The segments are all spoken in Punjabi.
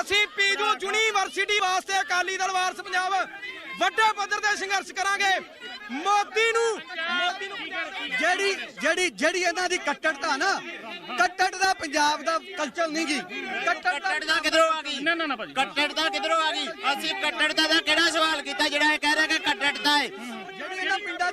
ਅਸੀਂ ਪੀਜੂ ਯੂਨੀਵਰਸਿਟੀ ਵਾਸਤੇ ਅਕਾਲੀ ਦਲ ਵਾਰਸ ਪੰਜਾਬ ਵੱਡੇ ਪੱਧਰ ਤੇ ਸੰਘਰਸ਼ ਕਰਾਂਗੇ। ਮੋਦੀ ਨੂੰ ਮੋਦੀ ਨੂੰ ਜਿਹੜੀ ਜਿਹੜੀ ਜਿਹੜੀ ਇਹਨਾਂ ਦੀ ਕੱਟੜਤਾ ਨਾ ਕੱਟੜ ਦਾ ਪੰਜਾਬ ਦਾ ਕਲਚਰ ਨਹੀਂ ਗੀ। ਕੱਟੜ ਦਾ ਕੱਟੜ ਦਾ ਕਿਧਰੋਂ ਆ ਗਈ? ਨਾ ਨਾ ਨਾ ਭਾਜੀ। ਕੱਟੜ ਦਾ ਕਿਧਰੋਂ ਆ ਗਈ? ਅਸੀਂ ਕੱਟੜ ਦਾ ਕਿਹੜਾ ਸਵਾਲ ਕੀਤਾ ਜਿਹੜਾ ਇਹ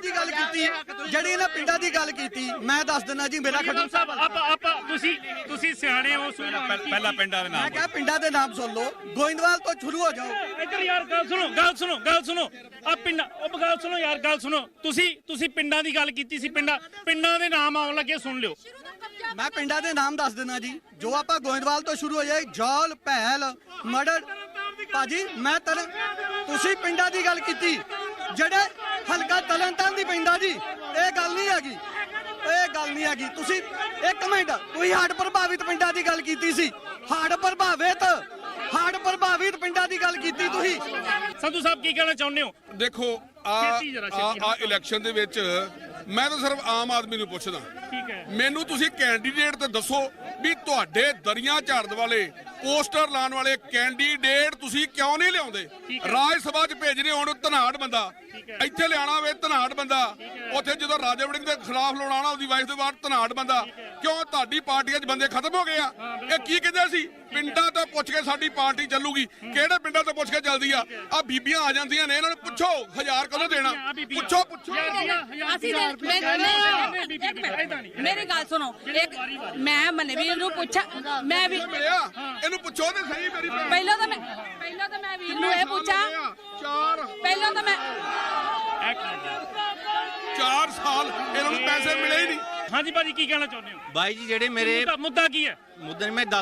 ਪਿੰਡਾਂ ਦੀ ਗੱਲ ਕੀਤੀ ਜਿਹੜੀ ਇਹਨਾਂ ਪਿੰਡਾਂ ਦੀ ਗੱਲ ਕੀਤੀ ਮੈਂ ਦੱਸ ਦਿੰਦਾ ਜੀ ਮੇਰਾ ਖਡੂਰ ਸਾਹਿਬ ਆਪਾਂ ਆਪਾਂ ਤੁਸੀਂ ਤੁਸੀਂ ਸਿਆਣੇ ਹੋ ਪਹਿਲਾ ਪਿੰਡਾਂ ਦੇ ਮੈਂ ਨਾਮ ਕਿਹਾ ਪਿੰਡਾਂ ਦੇ ਨਾਮ ਸੁਣ ਲਓ। ਗੋਇੰਦਵਾਲ ਤੋਂ ਸ਼ੁਰੂ ਹੋ ਜਾਓ। ਇੱਧਰ ਯਾਰ ਗੱਲ ਸੁਣੋ ਗੱਲ ਸੁਣੋ ਗੱਲ ਸੁਣੋ। ਆ ਪਿੰਡਾਂ ਉਹ ਗੱਲ ਸੁਣੋ ਯਾਰ ਗੱਲ ਸੁਣੋ। ਤੁਸੀਂ ਤੁਸੀਂ ਪਿੰਡਾਂ ਦੀ ਗੱਲ ਕੀਤੀ ਸੀ ਪਿੰਡਾਂ ਪਿੰਡਾਂ ਦੇ ਨਾਮ ਆਉਣ ਲੱਗੇ ਸੁਣ ਲਿਓ। ਮੈਂ ਪਿੰਡਾਂ ਦੇ ਨਾਮ ਦੱਸ ਦਿੰਦਾ ਜੀ। ਜੋ ਆਪਾਂ ਗੋਇੰਦਵਾਲ ਤੋਂ ਸ਼ੁਰੂ ਹੋ ਜਾਏ ਜੌਲ ਭੈਲ ਮੜੜ ਭਾਜੀ ਮੈਂ ਤਰ ਤੁਸੀਂ ਪਿੰਡਾਂ ਦੀ ਗੱਲ ਕੀਤੀ। ਜਿਹੜੇ ਹਲਕਾ ਤਲਨਤਾਨ ਦੀ ਪੈਂਦਾ ਜੀ। ਇਹ ਗੱਲ ਨਹੀਂ ਹੈਗੀ। ਇਹ ਗੱਲ ਨਹੀਂ ਹੈਗੀ। ਤੁਸੀਂ ਇੱਕ ਮਿੰਟ ਤੁਸੀਂ ਹੜ੍ਹ ਪ੍ਰਭਾਵਿਤ ਪਿੰਡਾਂ ਦੀ ਗੱਲ ਕੀਤੀ ਸੀ। ਹੜ੍ਹ ਪ੍ਰਭਾਵਿਤ ਹੜ੍ਹ ਪ੍ਰਭਾਵਿਤ ਪਿੰਡਾਂ ਦੀ ਗੱਲ ਕੀਤੀ ਤੁਸੀਂ। ਸੰਧੂ ਸਾਹਿਬ ਕੀ ਕਹਿਣਾ ਚਾਹੁੰਦੇ ਹੋ? ਦੇਖੋ ਆ ਆ ਇਲੈਕਸ਼ਨ ਦੇ ਵਿੱਚ ਮੈਂ ਤਾਂ ਸਿਰਫ ਆਮ ਆਦਮੀ ਨੂੰ ਪੁੱਛਦਾ। ਠੀਕ ਹੈ। ਮੈਨੂੰ ਤੁਸੀਂ ਕੈਂਡੀਡੇਟ ਤੇ ਦੱਸੋ ਵੀ ਤੁਹਾਡੇ ਦਰੀਆਂ ਝਾੜਨ ਵਾਲੇ ਪੋਸਟਰ ਲਾਉਣ ਵਾਲੇ ਕੈਂਡੀਡੇਟ ਤੁਸੀਂ ਕਿਉਂ ਨਹੀਂ ਲਿਆਉਂਦੇ? ਰਾਜ ਸਭਾ 'ਚ ਭੇਜਨੇ ਹੁਣ ਧਨਾੜ ਬੰਦਾ। ਇੱਥੇ ਲਿਆਣਾ ਹੋਵੇ ਧਨਾੜ ਬੰਦਾ। ਉੱਥੇ ਜਦੋਂ ਰਾਜਾ ਵੜਿੰਗ ਦੇ ਖਿਲਾਫ ਲੜਾਉਣਾ ਉਹਦੀ ਵਾਈਫ ਦੇ ਬਾਅਦ ਧਨਾੜ ਬੰਦਾ। ਕਿਉਂ? ਤੁਹਾਡੀ ਪਾਰਟੀਆਂ 'ਚ ਬੰਦੇ ਖਤਮ ਹੋ ਗਏ ਆ। ਇਹ ਕੀ ਕਹਿੰਦੇ ਸੀ? ਪਿੰਡਾਂ ਤੋਂ ਪੁੱਛ ਕੇ ਸਾਡੀ ਪਾਰਟੀ ਚੱਲੂਗੀ। ਕਿਹੜੇ ਪਿੰਡਾਂ ਤੋਂ ਪੁੱਛ ਕੇ ਚੱਲਦੀ ਆ? ਆ ਬੀਬੀਆਂ ਆ ਜਾਂਦੀਆਂ ਨੇ ਇਹਨਾਂ ਨੂੰ ਪੁੱਛੋ ਹਜ਼ਾਰ ਕਦੋਂ ਦੇਣਾ। ਪੁੱਛੋ ਪੁੱਛੋ। ਅਸੀਂ ਮੇਰੀ ਗੱਲ ਸੁਣੋ। ਇੱਕ ਮੈਂ ਮਨਵੀਰ ਨੂੰ ਪੁੱਛਾ ਮੈਂ ਵੀ ਇਹਨੂੰ ਪੁੱਛੋ ਤੇ ਸਹੀ ਮੇਰੀ ਭੈਣ। ਪਹਿਲਾਂ ਤਾਂ ਮੈਂ ਪਹਿਲਾਂ ਤਾਂ ਮੈਂ ਵੀਰ ਨੂੰ ਇਹ ਪੁੱਛਾਂ। ਚਾਰ। ਪਹਿਲਾਂ ਤਾਂ ਮੈਂ ਚਾਰ ਸਾਲ। ਇਹਨਾਂ ਨੂੰ ਪੈਸੇ ਮਿਲੇ ਹੀ ਨਹੀਂ। ਹਾਂਜੀ ਭਾਜੀ ਕੀ ਕਹਿਣਾ ਚਾਹੁੰਦੇ ਹੋ? ਬਾਈ ਜੀ ਜਿਹੜੇ ਮੇਰੇ ਮੁੱਦਾ- ਮੁੱਦਾ ਕੀ ਹੈ? ਮੁੱਦੇ ਮੈਂ ਦੱਸ